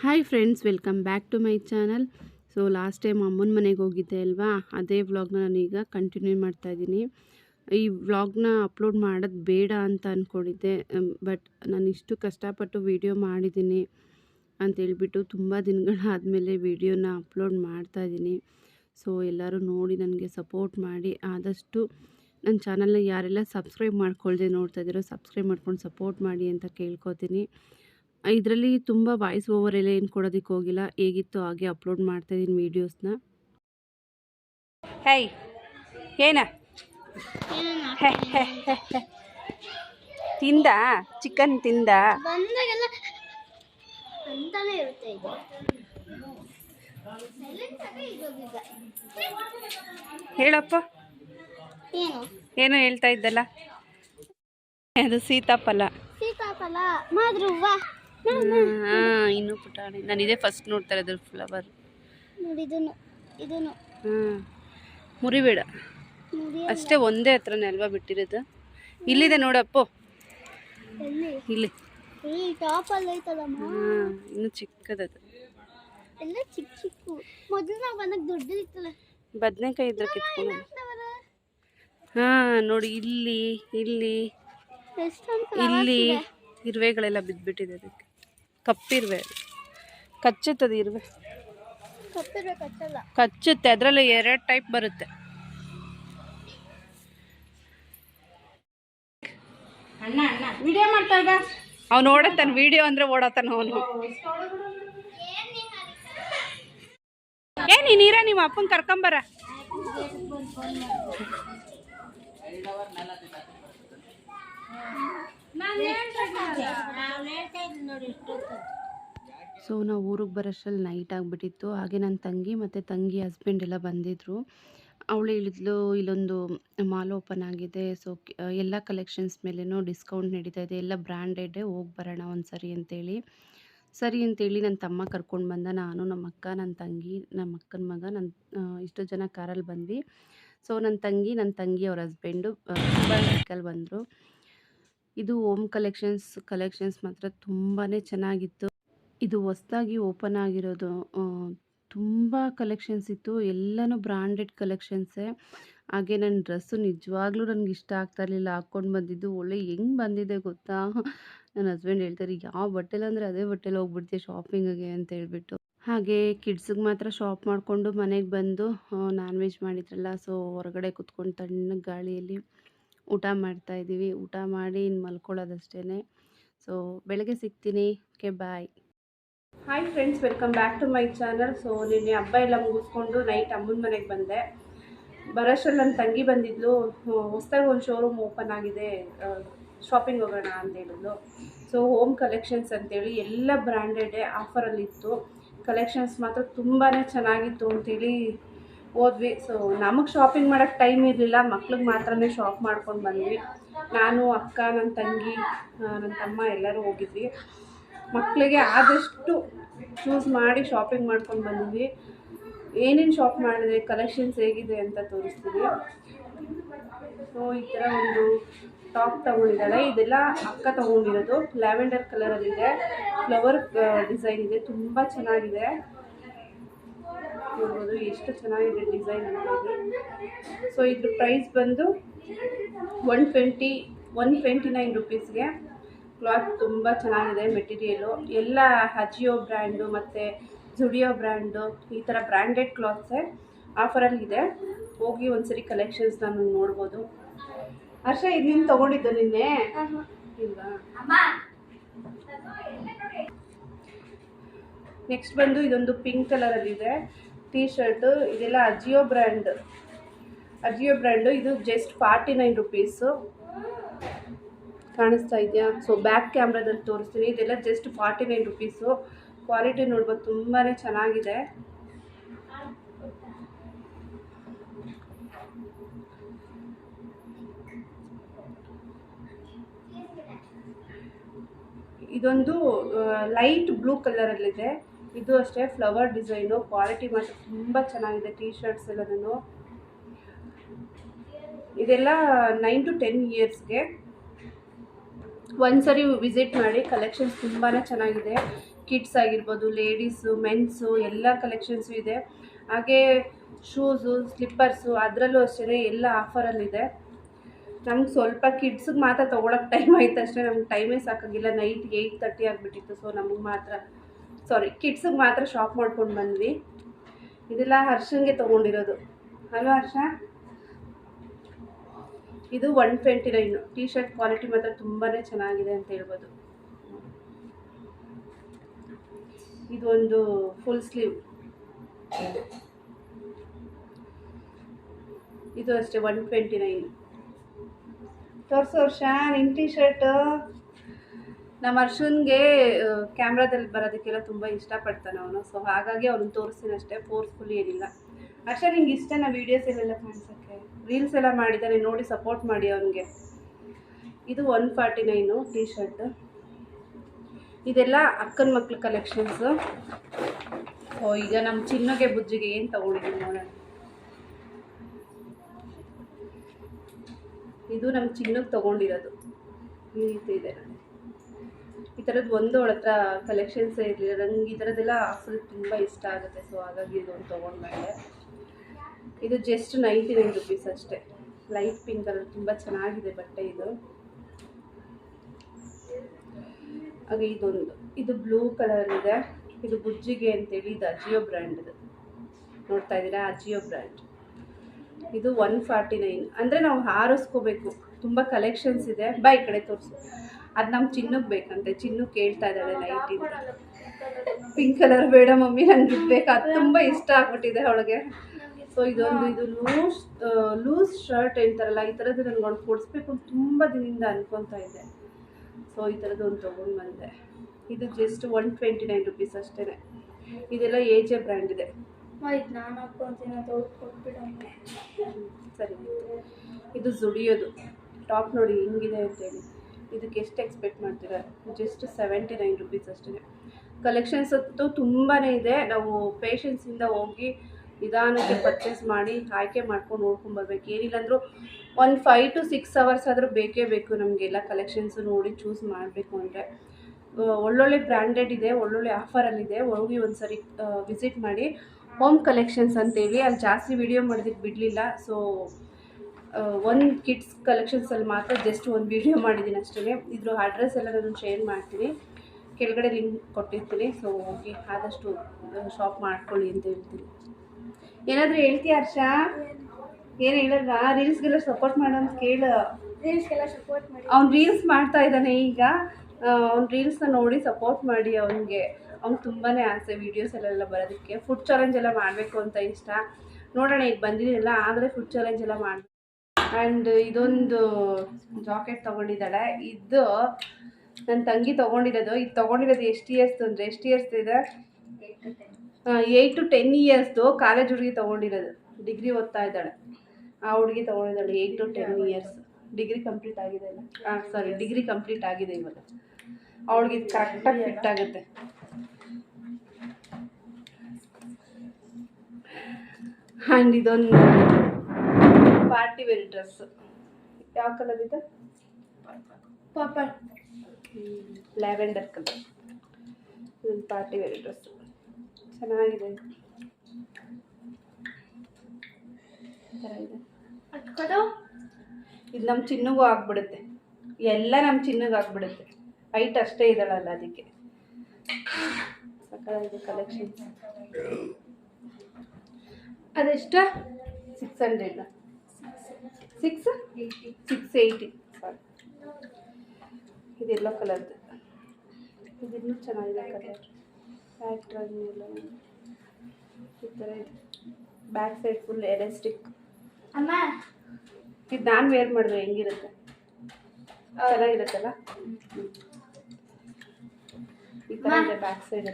Hi friends welcome back to my channel so last time ಅಮ್ಮನ ಮನೆಗೆ ಹೋಗಿದ್ದೆ ಅಲ್ವಾ? ಅದೇ ವ್ಲಾಗ್ನ ನಾನೀಗ ಕಂಟಿನ್ಯೂ ಮಾಡ್ತಾ ಇದ್ದೀನಿ. ಈ ವ್ಲಾಗ್ನ ಅಪ್ಲೋಡ್ ಮಾಡೋದು ಬೇಡ ಅಂತ ಅಂದ್ಕೊಂಡಿದ್ದೆ ಬಟ್ ನಾನು ಇಷ್ಟು ಕಷ್ಟಪಟ್ಟು ವಿಡಿಯೋ ಮಾಡಿದ್ದೀನಿ ಅಂತೇಳ್ಬಿಟ್ಟು ತುಂಬ ದಿನಗಳಾದಮೇಲೆ ವೀಡಿಯೋನ ಅಪ್ಲೋಡ್ ಮಾಡ್ತಾ ಇದ್ದೀನಿ. ಸೊ ಎಲ್ಲರೂ ನೋಡಿ ನನಗೆ ಸಪೋರ್ಟ್ ಮಾಡಿ. ಆದಷ್ಟು ನನ್ನ ಚಾನಲ್ನ ಯಾರೆಲ್ಲ ಸಬ್ಸ್ಕ್ರೈಬ್ ಮಾಡ್ಕೊಳ್ದೆ ನೋಡ್ತಾ ಇದ್ದೀರೋ ಸಬ್ಸ್ಕ್ರೈಬ್ ಮಾಡ್ಕೊಂಡು ಸಪೋರ್ಟ್ ಮಾಡಿ ಅಂತ ಕೇಳ್ಕೊತೀನಿ. ಇದರಲ್ಲಿ ತುಂಬ ವಾಯ್ಸ್ ಓವರ್ ಎಲ್ಲ ಏನು ಕೊಡೋದಕ್ಕೆ ಹೋಗಿಲ್ಲ. ಹೇಗಿತ್ತು ಹಾಗೆ ಅಪ್ಲೋಡ್ ಮಾಡ್ತಾಯಿದ್ದೀನಿ ವೀಡಿಯೋಸ್ನ ಹೇಯ್ ಏನ. ತಿಂದ? ಚಿಕನ್ ತಿಂದ? ಬಂದಾಗೆಲ್ಲ ಅಂತಾನೆ ಇರುತ್ತೆ ಇದು ಸೈಲೆಂಟ್ ಆಗಿ ಇರೋದಿಲ್ಲ ಹೇಳಪ್ಪ. ಏನು? ಏನೋ ಹೇಳ್ತಾ ಇದ್ದಲ್ಲ? ಅದು ಸೀತಾಫಲ. ಸೀತಾಫಲ ಮಾದ್ರುವ್ವ ಹಾಂ ಇನ್ನೂ ಪುಟಾಣಿ ನಾನು ಇದೇ ಫಸ್ಟ್ ನೋಡ್ತಾ ಇರೋದು ಫ್ಲವರ್ ಹಾಂ ಮುರಿಬೇಡ. ಅಷ್ಟೇ ಒಂದೇ ಹತ್ರನೇ ಅಲ್ವಾ ಬಿಟ್ಟಿರೋದು? ಇಲ್ಲಿದೆ ನೋಡಪ್ಪು ಇಲ್ಲಿ. ಹಾಂ ಇನ್ನೂ ಚಿಕ್ಕದದು. ಎಲ್ಲ ಚಿಕ್ಕ ಚಿಕ್ಕ. ಮೊದಲು ನಾವು ಬಂದಾಗ ದೊಡ್ಡದಿತ್ತಲ್ಲ. ಬದನೆಕಾಯಿ ಇದ್ರೆ ಕಿತ್ಕೊಂಡು ಹಾಂ ನೋಡಿ ಇಲ್ಲಿ ಇಲ್ಲಿ. ಇಲ್ಲಿ ಇರುವೆಗಳೆಲ್ಲ ಬಿದ್ದುಬಿಟ್ಟಿದೆ ಅದಕ್ಕೆ. ಕಪ್ಪಿರುವೆ. ಕಚ್ಚುತ್ತದೆ ಇರುವೆ? ಕಚ್ಚುತ್ತೆ ಅದರಲ್ಲಿ ಎರಡು ಟೈಪ್ ಬರುತ್ತೆ. ಅಣ್ಣ ಅಣ್ಣ ವಿಡಿಯೋ ಮಾಡ್ತಾ ಇದ್ದ? ಅವ್ನು ಓಡತ್ತಾನ ವಿಡಿಯೋ ಅಂದ್ರೆ ಓಡತ್ತಾನ ಅವನು. ಏ ನೀ ನೀರ ನಿಮ್ಮ ಅಪ್ಪನ ಕರ್ಕೊಂಬರ. ಸೊ, ನಾವು ಊರಿಗೆ ಬರೋಷ್ಟ್ರಲ್ಲಿ ನೈಟ್ ಆಗಿಬಿಟ್ಟಿತ್ತು. ಹಾಗೆ ನನ್ನ ತಂಗಿ ಮತ್ತು ತಂಗಿ ಹಸ್ಬೆಂಡ್ ಎಲ್ಲ ಬಂದಿದ್ದರು ಅವಳು ಹೇಳಿದ್ಲು, ಇಲ್ಲೊಂದು ಮಾಲ್ ಓಪನ್ ಆಗಿದೆ. ಸೊ ಎಲ್ಲ ಕಲೆಕ್ಷನ್ಸ್ ಮೇಲೇನೂ ಡಿಸ್ಕೌಂಟ್ ನಡೀತಾ ಇದೆ. ಎಲ್ಲ ಬ್ರ್ಯಾಂಡೆಡೇ ಹೋಗಿ ಬರೋಣ ಒಂದು ಸರಿ ಅಂತೇಳಿ. ಸರಿ ಅಂತೇಳಿ ನನ್ನ ತಮ್ಮ ಕರ್ಕೊಂಡು ಬಂದ. ನಾನು ನಮ್ಮ ಅಕ್ಕ ನನ್ನ ತಂಗಿ ನಮ್ಮ ಅಕ್ಕನ ಮಗ ನನ್ನ ಇಷ್ಟು ಜನ ಕಾರಲ್ಲಿ ಬಂದ್ವಿ. ಸೊ ನನ್ನ ತಂಗಿ ನನ್ನ ತಂಗಿ ಅವ್ರ ಹಸ್ಬೆಂಡು ಬೈಕಲ್ಲಿ ಬಂದರು. ಇದು ಓಮ್ ಕಲೆಕ್ಷನ್ಸ್ ಕಲೆಕ್ಷನ್ಸ್ ಮಾತ್ರ ತುಂಬಾ ಚೆನ್ನಾಗಿತ್ತು. ಇದು ಹೊಸ್ದಾಗಿ ಓಪನ್ ಆಗಿರೋದು ತುಂಬ ಕಲೆಕ್ಷನ್ಸ್ ಇತ್ತು. ಎಲ್ಲನೂ ಬ್ರಾಂಡೆಡ್ ಕಲೆಕ್ಷನ್ಸೇ. ಹಾಗೆ ನನ್ನ ಡ್ರೆಸ್ಸು ನಿಜವಾಗ್ಲೂ ನನಗೆ ಇಷ್ಟ ಆಗ್ತಾ ಇರಲಿಲ್ಲ. ಹಾಕ್ಕೊಂಡು ಬಂದಿದ್ದು, ಒಳ್ಳೆ ಹೆಂಗೆ ಬಂದಿದೆ ಗೊತ್ತಾ? ನನ್ನ ಹಸ್ಬೆಂಡ್ ಹೇಳ್ತಾರೆ, ಯಾವ ಬಟ್ಟೆಲಿ ಅಂದರೆ ಅದೇ ಬಟ್ಟೆಲಿ ಹೋಗ್ಬಿಡ್ತೀಯ ಶಾಪಿಂಗಿಗೆ? ಅಂತ ಹೇಳ್ಬಿಟ್ಟು. ಹಾಗೆ ಕಿಡ್ಸಿಗೆ ಮಾತ್ರ ಶಾಪ್ ಮಾಡಿಕೊಂಡು ಮನೆಗೆ ಬಂದು ನಾನ್ ವೆಜ್ ಮಾಡಿದ್ರಲ್ಲ, ಸೊ ಹೊರಗಡೆ ಕುತ್ಕೊಂಡು ತಣ್ಣಗೆ ಗಾಳಿಯಲ್ಲಿ ಊಟ ಮಾಡ್ತಾ ಇದ್ದೀವಿ. ಊಟ ಮಾಡಿ ಇನ್ನು ಮಲ್ಕೊಳ್ಳೋದಷ್ಟೇ ಸೊ ಬೆಳಗ್ಗೆ ಸಿಗ್ತೀನಿ. Okay bye hi friends welcome back to my channel so ನಿನ್ನೆ ಹಬ್ಬ ಎಲ್ಲ ಮುಗಿಸ್ಕೊಂಡು ನೈಟ್ ಅಮ್ಮನ ಮನೆಗೆ ಬಂದೆ. ಬರೋಷ್ಟ್ರಲ್ಲಿ ನನ್ನ ತಂಗಿ ಬಂದಿದ್ಲು. ಹೊಸ್ದಾಗಿ ಒಂದು ಶೋರೂಮ್ ಓಪನ್ ಆಗಿದೆ. ಶಾಪಿಂಗ್ ಹೋಗೋಣ ಅಂತ ಹೇಳಿದ್ಲು. ಸೊ ಹೋಮ್ ಕಲೆಕ್ಷನ್ಸ್ ಅಂತೇಳಿ ಎಲ್ಲ ಬ್ರ್ಯಾಂಡೆಡೇ ಆಫರಲ್ಲಿತ್ತು ಕಲೆಕ್ಷನ್ಸ್ ಮಾತ್ರ ತುಂಬಾ ಚೆನ್ನಾಗಿತ್ತು ಅಂತೇಳಿ ಹೋದ್ವಿ. ಸೊ ನಮಗೆ ಶಾಪಿಂಗ್ ಮಾಡೋಕ್ಕೆ ಟೈಮ್ ಇರಲಿಲ್ಲ. ಮಕ್ಳಿಗೆ ಮಾತ್ರನೇ ಶಾಪ್ ಮಾಡ್ಕೊಂಡು ಬಂದ್ವಿ. ನಾನು, ಅಕ್ಕ ನನ್ನ ತಂಗಿ ನನ್ನ ತಮ್ಮ ಎಲ್ಲರೂ ಹೋಗಿದ್ವಿ. ಮಕ್ಕಳಿಗೆ ಆದಷ್ಟು ಚೂಸ್ ಮಾಡಿ ಶಾಪಿಂಗ್ ಮಾಡ್ಕೊಂಡು ಬಂದಿದ್ವಿ ಏನೇನು ಶಾಪ್ ಮಾಡಿದೆ ಕಲೆಕ್ಷನ್ಸ್ ಹೇಗಿದೆ ಅಂತ ತೋರಿಸ್ತೀವಿ. ಸೊ ಈ ಥರ ಒಂದು ಟಾಪ್ ತೊಗೊಂಡಿದ್ದಾಳೆ ಇದೆಲ್ಲ ಅಕ್ಕ ತೊಗೊಂಡಿರೋದು. ಲ್ಯಾವೆಂಡರ್ ಕಲರಲ್ಲಿದೆ ಫ್ಲವರ್ ಡಿಸೈನ್ ಇದೆ. ತುಂಬ ಚೆನ್ನಾಗಿದೆ. ನೋಡ್ಬೋದು ಎಷ್ಟು ಚೆನ್ನಾಗಿದೆ ಡಿಸೈನ್ ಅಂತ ಹೇಳಿ ಸೊ ಇದ್ರ ಪ್ರೈಸ್ ಬಂದು one twenty one twenty nine ರುಪೀಸ್ಗೆ cloth ತುಂಬ ಚೆನ್ನಾಗಿದೆ ಮೆಟೀರಿಯಲು ಎಲ್ಲ ಹಜಿಯೋ ಬ್ರ್ಯಾಂಡು ಮತ್ತು ಜುಡಿಯೋ ಬ್ರ್ಯಾಂಡು ಈ ಥರ ಬ್ರ್ಯಾಂಡೆಡ್ ಕ್ಲಾತ್ಸೇ ಆಫರಲ್ಲಿದೆ ಹೋಗಿ ಒಂದ್ಸರಿ ಕಲೆಕ್ಷನ್ಸ್ ನಾನು ನೋಡ್ಬೋದು. ಹರ್ಷ, ಇದು ನೀನು ತೊಗೊಂಡಿದ್ದು ನಿನ್ನೆ? ನೆಕ್ಸ್ಟ್ ಬಂದು ಇದೊಂದು ಪಿಂಕ್ ಕಲರಲ್ಲಿದೆ ಟೀ ಶರ್ಟು ಇದೆಲ್ಲ ಅಜಿಯೋ ಬ್ರ್ಯಾಂಡ್ ಅಜಿಯೋ ಬ್ರ್ಯಾಂಡು ಇದು ಜಸ್ಟ್ ಫಾರ್ಟಿ ನೈನ್ ರುಪೀಸು ಕಾಣಿಸ್ತಾ ಇದೆಯಾ? ಸೊ ಬ್ಯಾಕ್ ಕ್ಯಾಮ್ರಾದಲ್ಲಿ ತೋರಿಸ್ತೀನಿ. ಇದೆಲ್ಲ just forty nine rupees quality ನೋಡ್ಬೋದು ತುಂಬಾ ಚೆನ್ನಾಗಿದೆ. ಇದೊಂದು ಲೈಟ್ ಬ್ಲೂ ಕಲರಲ್ಲಿದೆ ಇದು ಅಷ್ಟೇ ಫ್ಲವರ್ ಡಿಸೈನು ಕ್ವಾಲಿಟಿ ಮಾತ್ರ ತುಂಬ ಚೆನ್ನಾಗಿದೆ ಟೀ ಶರ್ಟ್ಸ್ ಎಲ್ಲನೂ ಇದೆಲ್ಲ ನೈನ್ ಟು ಟೆನ್ ಇಯರ್ಸ್ಗೆ ಒಂದ್ಸರಿ ವಿಸಿಟ್ ಮಾಡಿ ಕಲೆಕ್ಷನ್ಸ್ ತುಂಬಾ ಚೆನ್ನಾಗಿದೆ. ಕಿಡ್ಸ್ ಆಗಿರ್ಬೋದು ಲೇಡೀಸು ಮೆನ್ಸು ಎಲ್ಲ ಕಲೆಕ್ಷನ್ಸು ಇದೆ. ಹಾಗೆ ಶೂಸು ಸ್ಲಿಪ್ಪರ್ಸು ಅದರಲ್ಲೂ ಅಷ್ಟೇ ಎಲ್ಲ ಆಫರಲ್ಲಿದೆ ನಮ್ಗೆ ಸ್ವಲ್ಪ ಕಿಡ್ಸಿಗೆ ಮಾತ್ರ ತೊಗೊಳಕ್ಕೆ ಟೈಮ್ ಆಯ್ತು ಅಷ್ಟೇ, ನಮ್ಗೆ ಟೈಮೇ ಸಾಕಾಗಿಲ್ಲ. ನೈಟ್ ಏಯ್ಟ್ ತರ್ಟಿ ಆಗಿಬಿಟ್ಟಿತ್ತು ಸೊ ನಮಗೆ ಮಾತ್ರ. ಸಾರಿ ಕಿಡ್ಸಿಗೆ ಮಾತ್ರ ಶಾಪ್ ಮಾಡ್ಕೊಂಡು ಬಂದ್ವಿ. ಇದೆಲ್ಲ, ಹರ್ಷನ್ಗೆ ತೊಗೊಂಡಿರೋದು. ಅಲ್ವಾ ಹರ್ಷ? ಇದು one twenty nine T shirt quality ಮಾತ್ರ ತುಂಬಾ ಚೆನ್ನಾಗಿದೆ ಅಂತ ಹೇಳ್ಬೋದು. ಇದೊಂದು ಫುಲ್ ಸ್ಲೀವ್ ಇದು ಅಷ್ಟೇ ಒನ್ ಟ್ವೆಂಟಿ ನೈನ್ ತೋರಿಸು ವರ್ಷ ನಿನ್ನ ಟಿ ಶರ್ಟು ನಮ್ಮ ಅರ್ಶನ್ಗೆ ಕ್ಯಾಮ್ರಾದಲ್ಲಿ ಬರೋದಕ್ಕೆಲ್ಲ ತುಂಬ ಇಷ್ಟಪಡ್ತಾನೆ ಅವನು. ಸೊ ಹಾಗಾಗಿ ಅವ್ನು ತೋರಿಸ್ತೀನಿ ಅಷ್ಟೇ ಫೋರ್ಸ್ಫುಲ್ ಏನಿಲ್ಲ. ಅಷ್ಟೇ ನಿಂಗೆ ಇಷ್ಟನ ವೀಡಿಯೋಸ್ ಎಲ್ಲ ಕಾಣಿಸೋಕ್ಕೆ? ರೀಲ್ಸ್ ಎಲ್ಲ ಮಾಡಿದ್ದಾನೆ ನೋಡಿ ಸಪೋರ್ಟ್ ಮಾಡಿ ಅವನಿಗೆ. ಇದು one forty nine T shirt ಇದೆಲ್ಲ ಅಕ್ಕನ ಮಕ್ಳ ಕಲೆಕ್ಷನ್ಸು ಓ ಈಗ ನಮ್ಮ ಚಿನ್ನಗೆ, ಬುಜ್ಜಿಗೆ ಏನು ತೊಗೊಂಡಿದ್ದೀನಿ ನೋಡೋಣ. ಇದು ನಮ್ಮ ಚಿನ್ನಕ್ಕೆ ತೊಗೊಂಡಿರೋದು. ಈ ರೀತಿ ಇದೆ. ಥರದ್ದು ಒಂದು ಅವಳ ಹತ್ರ ಕಲೆಕ್ಷನ್ಸೇ ಇರಲಿಲ್ಲ. ನನಗೆ ಈ ಥರದ್ದೆಲ್ಲ ಫುಲ್ ತುಂಬ ಇಷ್ಟ ಆಗುತ್ತೆ. ಸೊ ಹಾಗಾಗಿ ಇದೊಂದು ತೊಗೊಂಡ್ಮೇಲೆ ಇದು ಜಸ್ಟ್ ನೈಂಟಿ ನೈನ್ ರುಪೀಸ್ ಅಷ್ಟೇ. ಲೈಟ್ ಪಿಂಕ್ ಕಲರ್ ತುಂಬ ಚೆನ್ನಾಗಿದೆ ಬಟ್ಟೆ ಇದು. ಹಾಗೆ ಇದೊಂದು. ಇದು ಬ್ಲೂ ಕಲರ್ ಇದೆ ಇದು ಬುಜ್ಜಿಗೆ ಅಂತೇಳಿ ಇದು ಅಜಿಯೋ ಬ್ರ್ಯಾಂಡ್ದು ನೋಡ್ತಾ ಇದ್ದೀರಾ? ಅಜಿಯೋ ಬ್ರ್ಯಾಂಡ್ ಇದು ಒನ್ ಫಾರ್ಟಿ ನೈನ್ ಅಂದರೆ ನಾವು ಹಾರಿಸ್ಕೋಬೇಕು. ತುಂಬ ಕಲೆಕ್ಷನ್ಸ್ ಇದೆ. ಬೈ ಕಡೆ ತೋರಿಸು. ಅದು ನಮ್ಮ ಚಿನ್ನಕ್ಕೆ ಬೇಕಂತೆ. ಚಿನ್ನು ಕೇಳ್ತಾ ಇದ್ದಾಳೆ ನೈಟಿಂದ ಪಿಂಕ್ ಕಲರ್ ಬೇಡ ಮಮ್ಮಿ ನಂಗೆ ಇದು ಬೇಕು. ಅದು ತುಂಬ ಇಷ್ಟ ಆಗ್ಬಿಟ್ಟಿದೆ ಅವಳಿಗೆ. ಸೊ ಇದೊಂದು ಇದು ಲೂಸ್ ಲೂಸ್ ಶರ್ಟ್ ಹೇಳ್ತಾರಲ್ಲ ಈ ಥರದ್ದು ನನಗೆ ಒಂದು ಕೊಡಿಸ್ಬೇಕು ಅಂತ ತುಂಬ ದಿನದಿಂದ ಅನ್ಕೊತಾ ಇದ್ದೆ. ಸೊ ಈ ಥರದ್ದು ಒಂದು ತೊಗೊಂಡು ಬಂದೆ. ಇದು just one twenty nine rupees ಅಷ್ಟೇ ಇದೆಲ್ಲ ಏಜೆ ಬ್ರ್ಯಾಂಡ್ ಇದೆ. ಸರಿ. ಇದು ಜುಡಿಯೋದು ಟಾಪ್ ನೋಡಿ ಹಿಂಗಿದೆ ಅಂತೇಳಿ ಇದಕ್ಕೆ ಎಷ್ಟು ಎಕ್ಸ್ಪೆಕ್ಟ್ ಮಾಡ್ತೀರಾ? ಜಸ್ಟ್ ಸೆವೆಂಟಿ ನೈನ್ ರುಪೀಸ್ ಅಷ್ಟೇ. ಕಲೆಕ್ಷನ್ಸ್ ಅಂತೂ ತುಂಬಾ ಇದೆ. ನಾವು ಪೇಷನ್ಸಿಂದ ಹೋಗಿ ನಿಧಾನಕ್ಕೆ ಪರ್ಚೇಸ್ ಮಾಡಿ ಆಯ್ಕೆ ಮಾಡ್ಕೊಂಡು ನೋಡ್ಕೊಂಬರ್ಬೇಕು ಏನಿಲ್ಲ ಅಂದರೂ ಒಂದು ಫೈವ್ ಟು ಸಿಕ್ಸ್ ಅವರ್ಸ್ ಆದರೂ ಬೇಕೇ ಬೇಕು ನಮಗೆಲ್ಲ ಕಲೆಕ್ಷನ್ಸು ನೋಡಿ ಚೂಸ್ ಮಾಡಬೇಕು ಅಂದರೆ. ಒಳ್ಳೊಳ್ಳೆ ಬ್ರ್ಯಾಂಡೆಡ್ ಇದೆ, ಒಳ್ಳೊಳ್ಳೆ ಆಫರಲ್ಲಿದೆ ಹೋಗಿ ಒಂದು ಸರಿ ವಿಸಿಟ್ ಮಾಡಿ ಹೋಮ್ ಕಲೆಕ್ಷನ್ಸ್ ಅಂತೇಳಿ. ಅಲ್ಲಿ ಜಾಸ್ತಿ ವಿಡಿಯೋ ಮಾಡೋದಕ್ಕೆ ಬಿಡಲಿಲ್ಲ. ಸೊ ಒಂದು ಕಿಡ್ಸ್ ಕಲೆಕ್ಷನ್ಸಲ್ಲಿ ಮಾತ್ರ ಜಸ್ಟ್ ಒಂದು ವಿಡಿಯೋ ಮಾಡಿದ್ದೀನಿ ಅಷ್ಟೇ ಇದ್ರ ಅಡ್ರೆಸ್ ಎಲ್ಲ ನಾನು ಶೇರ್ ಮಾಡ್ತೀನಿ. ಕೆಳಗಡೆ ಲಿಂಕ್ ಕೊಟ್ಟಿರ್ತೀನಿ. ಸೊ ಹೋಗಿ ಆದಷ್ಟು ಶಾಪ್ ಮಾಡ್ಕೊಳ್ಳಿ ಅಂತ ಹೇಳ್ತೀನಿ. ಏನಾದರೂ ಹೇಳ್ತೀಯ ಹರ್ಷ? ಏನು ಹೇಳಲ್ಲ ರೀಲ್ಸ್ಗೆಲ್ಲ ಸಪೋರ್ಟ್ ಮಾಡೋ ಅಂತ ಕೇಳು. ರೀಲ್ಸ್ಗೆಲ್ಲ ಸಪೋರ್ಟ್ ಮಾಡಿ. ಅವ್ನು ರೀಲ್ಸ್ ಮಾಡ್ತಾ ಇದ್ದಾನೆ ಈಗ. ಅವ್ನು ರೀಲ್ಸ್ನ ನೋಡಿ ಸಪೋರ್ಟ್ ಮಾಡಿ ಅವನಿಗೆ. ಅವ್ನಿಗೆ ತುಂಬಾ ಆಸೆ ವೀಡಿಯೋಸಲ್ಲೆಲ್ಲ ಬರೋದಕ್ಕೆ. ಫುಡ್ ಚಾಲೆಂಜ್ ಎಲ್ಲ ಮಾಡಬೇಕು ಅಂತ ಇಷ್ಟ. ನೋಡೋಣ ಈಗ ಬಂದಿರಲಿಲ್ಲ ಆದರೆ ಫುಡ್ ಚಾಲೆಂಜ್ ಎಲ್ಲ ಮಾಡಿ ಆ್ಯಂಡ್ ಇದೊಂದು ಜಾಕೆಟ್ ತೊಗೊಂಡಿದ್ದಾಳೆ. ಇದು ನನ್ನ ತಂಗಿ ತೊಗೊಂಡಿರೋದು. ಇದು ತೊಗೊಂಡಿರೋದು ಎಷ್ಟು ಇಯರ್ಸ್ದು ಅಂದರೆ ಎಷ್ಟು ಇಯರ್ಸ್ ಇದೆ? ಏಯ್ಟ್ ಟು ಟೆನ್ ಇಯರ್ಸ್ದು ಕಾಲೇಜ್ ಹುಡುಗಿ ತೊಗೊಂಡಿರೋದು. ಡಿಗ್ರಿ ಓದ್ತಾ ಇದ್ದಾಳೆ. ಆ ಹುಡುಗಿ ತೊಗೊಂಡಿದ್ದಾಳೆ eight to ten years degree complete ಆಗಿದೆ ಅಲ್ಲ? ಹಾಂ ಸಾರಿ ಡಿಗ್ರಿ ಕಂಪ್ಲೀಟ್ ಆಗಿದೆ ಇವಾಗ. ಅವಳಿಗೆ ಇದು ಕರೆಕ್ಟಾಗಿ ಫಿಟ್ ಆಗುತ್ತೆ. ಆ್ಯಂಡ್ ಇದೊಂದು ಪಾರ್ಟಿ ವೇರ್ ಡ್ರೆಸ್. ಯಾವ ಕಲರ್ ಇದೆ? ಪಾಪ ಲ್ಯಾವೆಂಡರ್ ಕಲರ್. ಇದೊಂದು ಪಾರ್ಟಿ ವೇರ್ ಡ್ರೆಸ್. ಚೆನ್ನಾಗಿದೆ. ಥರ ಇದೆ ಇದು ನಮ್ಮ ಚಿನ್ನಗೂ ಆಗ್ಬಿಡುತ್ತೆ. ಎಲ್ಲ ನಮ್ಮ ಚಿನ್ನಗೆ ಆಗ್ಬಿಡುತ್ತೆ. ಹೈಟ್ ಅಷ್ಟೇ ಇದ್ದಾಳಲ್ಲ ಅದಕ್ಕೆ. ಸಕ್ಕತ್ತಾಗಿದೆ collection ಅದೆಷ್ಟ? Six hundred six six eighty sorry ಇದು ಎಲ್ಲೋ ಕಲರ್ದು. ಇನ್ನೂ ಚೆನ್ನಾಗಿದೆ ಕಲರ್. ಪ್ಯಾಟ್ರನ್ ಎಲ್ಲ. ಈ ಥರ ಇದೆ. ಬ್ಯಾಕ್ ಸೈಡ್ ಫುಲ್ ಎಲಾಸ್ಟಿಕ್ ಅಮ್ಮ. ಇದು ನಾನು ವೇರ್ ಮಾಡಿದ್ರೆ ಹೆಂಗಿರುತ್ತೆ? ಚೆನ್ನಾಗಿರುತ್ತಲ್ಲ. ಈ ಥರ ಇದೆ ಬ್ಯಾಕ್ ಸೈಡ್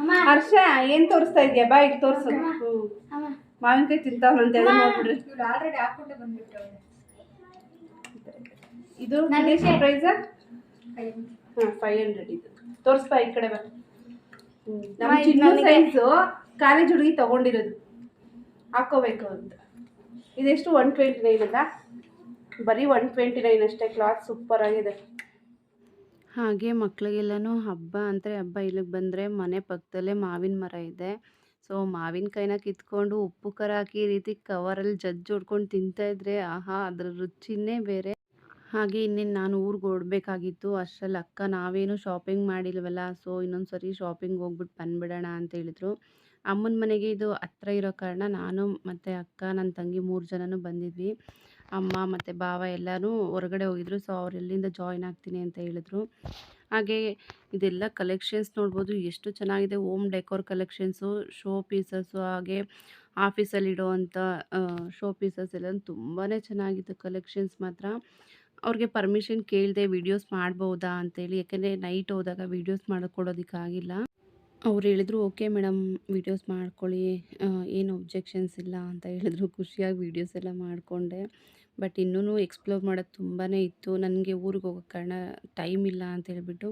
ಅಮ್ಮ. ಹರ್ಷ ಏನು ತೋರಿಸ್ತಾ ಇದೆಯಾ? ಬಾ ಇಲ್ಲಿ ತೋರಿಸು. ಹ್ಞೂ ಮಾವಿನಕಾಯಿ ತಿಂತಾವಂತೆ ಹೇಳಿ ನೋಡ್ಬಿಡ್ರಿ. ಆಲ್ರೆಡಿ ಹಾಕೊಂಡೆ ಬಂದ್ಬಿಟ್ಟು ಇದು ಪ್ರೈಸ ಹಾಂ ಫೈವ್ ಹಂಡ್ರೆಡ್ ಇದು. ತೋರಿಸ್ತಾ ಈ ಕಡೆ ಬಾ. ನಮ್ಮ ಚಿನ್ನ ಸೈಜು ಕಾಲೇಜ್ ಹುಡುಗಿ ತಗೊಂಡಿರೋದು. ಹಾಕೋಬೇಕು ಅಂತ. ಇದೆಷ್ಟು? ಒನ್ ಟ್ವೆಂಟಿ ನೈನ್ ಅಲ್ಲ? ಬರೀ ಒನ್ ಟ್ವೆಂಟಿ ನೈನ್ ಅಷ್ಟೇ ಕ್ಲಾತ್ ಸೂಪರ್ ಆಗಿದೆ. ಹಾಗೆ ಮಕ್ಕಳಿಗೆಲ್ಲನೂ ಹಬ್ಬ ಅಂದರೆ ಹಬ್ಬ ಇಲ್ಲಿಗೆ ಬಂದರೆ ಮನೆ ಪಕ್ಕದಲ್ಲೇ ಮಾವಿನ ಮರ ಇದೆ. ಸೊ ಮಾವಿನಕಾಯಿನ ಕಿತ್ಕೊಂಡು ಉಪ್ಪು ಖಾರ ಹಾಕಿ ಈ ರೀತಿ ಕವರಲ್ಲಿ ಜಜ್ಜಿ ಹೊಡ್ಕೊಂಡು ತಿಂತಾಯಿದ್ರೆ ಆಹಾ, ಅದ್ರ ರುಚಿನೇ ಬೇರೆ. ಹಾಗೆ ಇನ್ನೇನು ನಾನು ಊರಿಗೆ ಹೊರಡ್ಬೇಕಾಗಿತ್ತು. ಅಷ್ಟರಲ್ಲಿ ಅಕ್ಕ ನಾವೇನು ಶಾಪಿಂಗ್ ಮಾಡಿಲ್ವಲ್ಲ, ಸೊ ಇನ್ನೊಂದು ಸರಿ ಶಾಪಿಂಗ್ ಹೋಗ್ಬಿಟ್ಟು ಬಂದ್ಬಿಡೋಣ ಅಂತ ಹೇಳಿದ್ರು. ಅಮ್ಮನ ಮನೆಗೆ ಇದು ಹತ್ರ ಇರೋ ಕಾರಣ ನಾನು ಮತ್ತು ಅಕ್ಕ ನನ್ನ ತಂಗಿ ಮೂರು ಜನನೂ ಬಂದಿದ್ವಿ. ಅಮ್ಮ ಮತ್ತು ಬಾವ ಎಲ್ಲರೂ ಹೊರಗಡೆ ಹೋಗಿದ್ರು, ಸೊ ಅವ್ರು ಎಲ್ಲಿಂದ ಜಾಯಿನ್ ಆಗ್ತೀನಿ ಅಂತ ಹೇಳಿದ್ರು. ಹಾಗೆ ಇದೆಲ್ಲ ಕಲೆಕ್ಷನ್ಸ್ ನೋಡ್ಬೋದು. ಎಷ್ಟು ಚೆನ್ನಾಗಿದೆ home decor collections show pieces ಹಾಗೆ ಆಫೀಸಲ್ಲಿ ಇಡೋವಂಥ ಶೋ ಪೀಸಸ್ ಎಲ್ಲ ತುಂಬಾ ಚೆನ್ನಾಗಿತ್ತು ಕಲೆಕ್ಷನ್ಸ್ ಮಾತ್ರ. ಅವ್ರಿಗೆ ಪರ್ಮಿಷನ್ ಕೇಳಿದೆ ವೀಡಿಯೋಸ್ ಮಾಡ್ಬೋದಾ ಅಂತೇಳಿ, ಯಾಕೆಂದರೆ ನೈಟ್ ಹೋದಾಗ ವೀಡಿಯೋಸ್ ಮಾಡಿಕೊಡೋದಕ್ಕಾಗಿಲ್ಲ. ಅವ್ರು ಹೇಳಿದ್ರು ಓಕೆ ಮೇಡಮ್ ವೀಡಿಯೋಸ್ ಮಾಡ್ಕೊಳ್ಳಿ ಏನು ಒಬ್ಜೆಕ್ಷನ್ಸ್ ಇಲ್ಲ ಅಂತ ಹೇಳಿದ್ರು. ಖುಷಿಯಾಗಿ ವೀಡಿಯೋಸ್ ಎಲ್ಲ ಮಾಡಿಕೊಂಡೆ. ಬಟ್ ಇನ್ನೂ ಎಕ್ಸ್ಪ್ಲೋರ್ ಮಾಡೋದು ತುಂಬಾ ಇತ್ತು. ನನಗೆ ಊರಿಗೆ ಹೋಗೋ ಕಾರಣ ಟೈಮ್ ಇಲ್ಲ ಅಂತ ಹೇಳ್ಬಿಟ್ಟು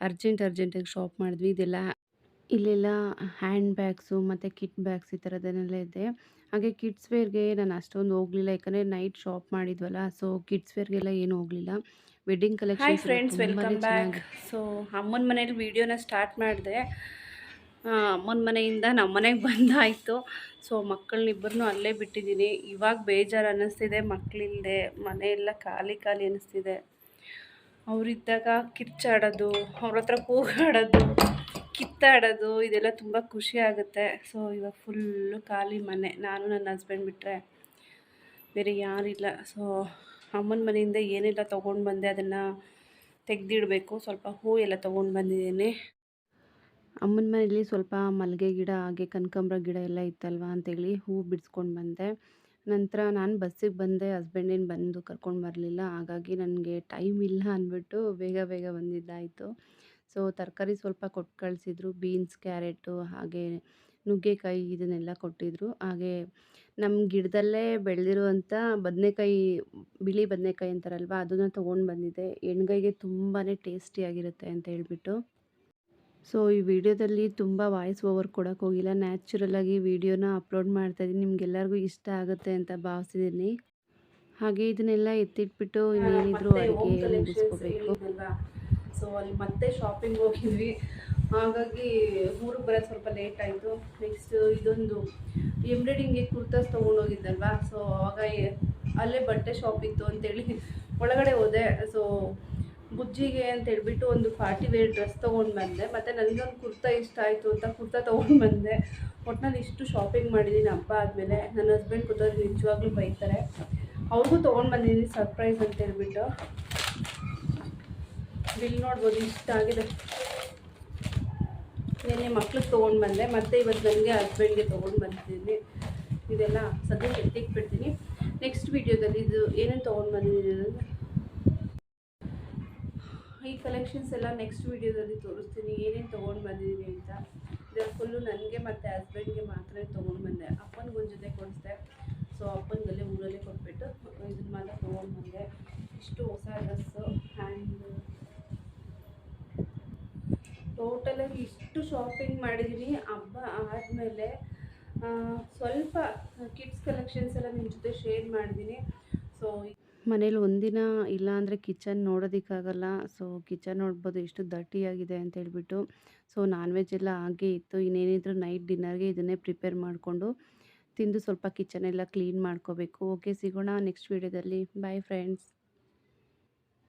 ಅರ್ಜೆಂಟ್ ಅರ್ಜೆಂಟಾಗಿ ಶಾಪ್ ಮಾಡಿದ್ವಿ. ಇದೆಲ್ಲ ಇಲ್ಲೆಲ್ಲ ಹ್ಯಾಂಡ್ ಬ್ಯಾಗ್ಸು ಮತ್ತು ಕಿಟ್ ಬ್ಯಾಗ್ಸ್ ಈ ಥರದ್ದನ್ನೆಲ್ಲ ಇದೆ. ಹಾಗೆ ಕಿಡ್ಸ್ ವೇರ್ಗೆ ನಾನು ಅಷ್ಟೊಂದು ಹೋಗಲಿಲ್ಲ. ಯಾಕಂದರೆ ನೈಟ್ ಶಾಪ್ ಮಾಡಿದ್ವಲ್ಲ ಸೊ ಕಿಡ್ಸ್ ವೇರ್ಗೆಲ್ಲ ಏನು ಹೋಗಲಿಲ್ಲ. Wedding hi collections friends welcome back so ಅಮ್ಮನ ಮನೇಲಿ ವೀಡಿಯೋನ ಸ್ಟಾರ್ಟ್ ಮಾಡಿದೆ. ಅಮ್ಮನ ಮನೆಯಿಂದ ನಮ್ಮ ಮನೆಗೆ ಬಂದಾಯಿತು. ಸೊ ಮಕ್ಕಳನ್ನಿಬ್ಬರನ್ನೂ ಅಲ್ಲೇ ಬಿಟ್ಟಿದ್ದೀನಿ. ಇವಾಗ ಬೇಜಾರು ಅನ್ನಿಸ್ತಿದೆ ಮಕ್ಕಳಿಲ್ಲದೆ ಮನೆಯೆಲ್ಲ ಖಾಲಿ ಖಾಲಿ ಅನ್ನಿಸ್ತಿದೆ. ಅವರಿದ್ದಾಗ ಕಿರ್ಚಾಡೋದು, ಅವ್ರ ಹತ್ರ ಕೂಗಾಡೋದು, ಕಿತ್ತಾಡೋದು, ಇದೆಲ್ಲ ತುಂಬ ಖುಷಿ ಆಗುತ್ತೆ. ಸೊ ಇವಾಗ ಫುಲ್ಲು ಖಾಲಿ ಮನೆ. ನಾನು ನನ್ನ ಹಸ್ಬೆಂಡ್ ಬಿಟ್ಟರೆ ಬೇರೆ ಯಾರಿಲ್ಲ. ಸೊ ಅಮ್ಮನ ಮನೆಯಿಂದ ಏನೆಲ್ಲ ತೊಗೊಂಡು ಬಂದೆ, ಅದನ್ನು ತೆಗೆದಿಡಬೇಕು. ಸ್ವಲ್ಪ ಹೂ ಎಲ್ಲ ತೊಗೊಂಡು ಬಂದಿದ್ದೀನಿ. ಅಮ್ಮನ ಮನೇಲಿ ಸ್ವಲ್ಪ ಮಲ್ಲಿಗೆ ಗಿಡ, ಹಾಗೆ ಕನಕಾಂಬ್ರ ಗಿಡ ಎಲ್ಲ ಇತ್ತಲ್ವ ಅಂತೇಳಿ ಹೂ ಬಿಡಿಸ್ಕೊಂಡು ಬಂದೆ. ನಂತರ ನಾನು ಬಸ್ಸಿಗೆ ಬಂದೆ ಹಸ್ಬೆಂಡೇನು ಬಂದು ಕರ್ಕೊಂಡು ಬರಲಿಲ್ಲ. ಹಾಗಾಗಿ ನನಗೆ ಟೈಮ್ ಇಲ್ಲ ಅಂದ್ಬಿಟ್ಟು ಬೇಗ ಬೇಗ ಬಂದಿದ್ದಾಯಿತು. ಸೊ ತರಕಾರಿ ಸ್ವಲ್ಪ ಕೊಟ್ಟು ಕಳಿಸಿದ್ರು ಬೀನ್ಸ್ ಕ್ಯಾರೆಟು ಹಾಗೆ ನುಗ್ಗೆಕಾಯಿ ಇದನ್ನೆಲ್ಲ ಕೊಟ್ಟಿದ್ರು. ಹಾಗೆ ನಮ್ಮ ಗಿಡದಲ್ಲೇ ಬೆಳೆದಿರುವಂಥ ಬದನೆಕಾಯಿ, ಬಿಳಿ ಬದನೆಕಾಯಿ ಅಂತಾರಲ್ವ, ಅದನ್ನು ತೊಗೊಂಡು ಬಂದಿದ್ದೆ. ಎಣ್ಗಾಯಿಗೆ ತುಂಬಾ ಟೇಸ್ಟಿಯಾಗಿರುತ್ತೆ ಅಂತ ಹೇಳ್ಬಿಟ್ಟು. ಸೊ ಈ ವಿಡಿಯೋದಲ್ಲಿ ತುಂಬ ವಾಯ್ಸ್ ಓವರ್ ಕೊಡೋಕೆ ಹೋಗಿಲ್ಲ. ನ್ಯಾಚುರಲಾಗಿ ವಿಡಿಯೋನ ಅಪ್ಲೋಡ್ ಮಾಡ್ತಾಯಿದ್ದೀನಿ ನಿಮಗೆಲ್ಲರಿಗೂ ಇಷ್ಟ ಆಗುತ್ತೆ ಅಂತ ಭಾವಿಸಿದ್ದೀನಿ ಹಾಗೆ ಇದನ್ನೆಲ್ಲ ಎತ್ತಿಟ್ಬಿಟ್ಟು ಇನ್ನೇನಿದ್ರು ಅಡುಗೆ ಮುಗಿಸ್ಕೋಬೇಕು. ಸೊ ಅಲ್ಲಿ ಮತ್ತೆ ಶಾಪಿಂಗ್ ಹೋಗಿದ್ವಿ. ಹಾಗಾಗಿ ಊರಿಗೆ ಬರೋದು ಸ್ವಲ್ಪ ಲೇಟ್ ಆಯಿತು. ನೆಕ್ಸ್ಟ್ ಇದೊಂದು ಎಂಬ್ರಾಯ್ಡಿಂಗ್ಗೆ ಕುರ್ತಾಸ್ ತೊಗೊಂಡೋಗಿದ್ದಲ್ವಾ ಸೊ ಆವಾಗ ಅಲ್ಲೇ ಬಟ್ಟೆ ಶಾಪ್ ಇತ್ತು ಅಂತೇಳಿ ಒಳಗಡೆ ಹೋದೆ. ಸೊ ಬುಜ್ಜಿಗೆ ಅಂತ ಹೇಳ್ಬಿಟ್ಟು ಒಂದು ಪಾರ್ಟಿ ವೇರ್ ಡ್ರೆಸ್ ತೊಗೊಂಡು ಬಂದೆ. ಮತ್ತು ನನಗೊಂದು ಕುರ್ತಾ ಇಷ್ಟ ಆಯಿತು ಅಂತ ಕುರ್ತಾ ತೊಗೊಂಡು ಬಂದೆ. ಒಟ್ನಲ್ಲಿ ಇಷ್ಟು ಶಾಪಿಂಗ್ ಮಾಡಿದ್ದೀನಿ ಹಬ್ಬ ಆದಮೇಲೆ. ನನ್ನ ಹಸ್ಬೆಂಡ್ ಕೂತವ್ರು ನಿಜವಾಗ್ಲೂ ಬೈತಾರೆ. ಅವ್ರಿಗೂ ತೊಗೊಂಡು ಬಂದಿದ್ದೀನಿ ಸರ್ಪ್ರೈಸ್ ಅಂತ ಹೇಳ್ಬಿಟ್ಟು. ಬಿಲ್ ನೋಡ್ಬೋದು, ಇಷ್ಟ ಆಗಿದೆ. ನಿನ್ನೆ ಮಕ್ಳಿಗೆ ತೊಗೊಂಡು ಬಂದೆ. ಮತ್ತು ಇವತ್ತು ನನಗೆ ಹಸ್ಬೆಂಡ್ಗೆ ತೊಗೊಂಡು ಬಂದಿದ್ದೀನಿ. ಇದೆಲ್ಲ ಸದ್ಯಕ್ಕೆ ಎತ್ತಿಕ್ಬಿಡ್ತೀನಿ ನೆಕ್ಸ್ಟ್ ವೀಡಿಯೋದಲ್ಲಿ ಇದು ಏನೇನು ತೊಗೊಂಡು ಬಂದಿದ್ದೀನಿ ಈ ಕಲೆಕ್ಷನ್ಸ್ ಎಲ್ಲ ನೆಕ್ಸ್ಟ್ ವೀಡಿಯೋದಲ್ಲಿ ತೋರಿಸ್ತೀನಿ. ಏನೇನು ತೊಗೊಂಡು ಬಂದಿದ್ದೀನಿ ಅಂತ. ಇದು ಫುಲ್ಲು ನನಗೆ ಮತ್ತು ಹಸ್ಬೆಂಡ್ಗೆ ಮಾತ್ರ ತೊಗೊಂಡು ಬಂದೆ. ಅಪ್ಪನಿಗೆ ಒಂದು ಜೊತೆ ಕೊಡಿಸ್ದೆ. ಸೊ ಅಪ್ಪನಿಗಲ್ಲೇ ಊರಲ್ಲೇ ಕೊಟ್ಬಿಟ್ಟು ಇದನ್ನ ಮಾತ್ರ ತೊಗೊಂಡು ಬಂದೆ. ಇಷ್ಟು ಹೊಸ ಡ್ರೆಸ್ಸು ಹ್ಯಾಂಡ್ ಟೋಟಲಾಗಿ ಇಷ್ಟು ಶಾಪಿಂಗ್ ಮಾಡಿದ್ದೀನಿ ಹಬ್ಬ ಆದಮೇಲೆ ಸ್ವಲ್ಪ ಕಿಡ್ಸ್ ಕಲೆಕ್ಷನ್ಸ್ ಎಲ್ಲ ನಿಮ್ಮ ಜೊತೆ ಶೇರ್ ಮಾಡಿದ್ದೀನಿ ಸೊ ಮನೇಲಿ ಒಂದಿನ ಇಲ್ಲ ಅಂದರೆ ಕಿಚನ್ ನೋಡೋದಕ್ಕಾಗಲ್ಲ. ಸೊ, ಕಿಚನ್ ನೋಡ್ಬೋದು ಎಷ್ಟು ದಟ್ಟಿಯಾಗಿದೆ ಅಂತ ಹೇಳ್ಬಿಟ್ಟು. ಸೊ ನಾನ್ ವೆಜ್ ಎಲ್ಲ ಹಾಗೆ ಇತ್ತು. ಇನ್ನೇನಿದ್ರು ನೈಟ್ ಡಿನ್ನರ್ಗೆ ಇದನ್ನೇ ಪ್ರಿಪೇರ್ ಮಾಡಿಕೊಂಡು ತಿಂದು ಸ್ವಲ್ಪ ಕಿಚನ್ ಎಲ್ಲ ಕ್ಲೀನ್ ಮಾಡ್ಕೋಬೇಕು. ಓಕೆ, ಸಿಗೋಣ ನೆಕ್ಸ್ಟ್ ವೀಡಿಯೋದಲ್ಲಿ. Bye friends.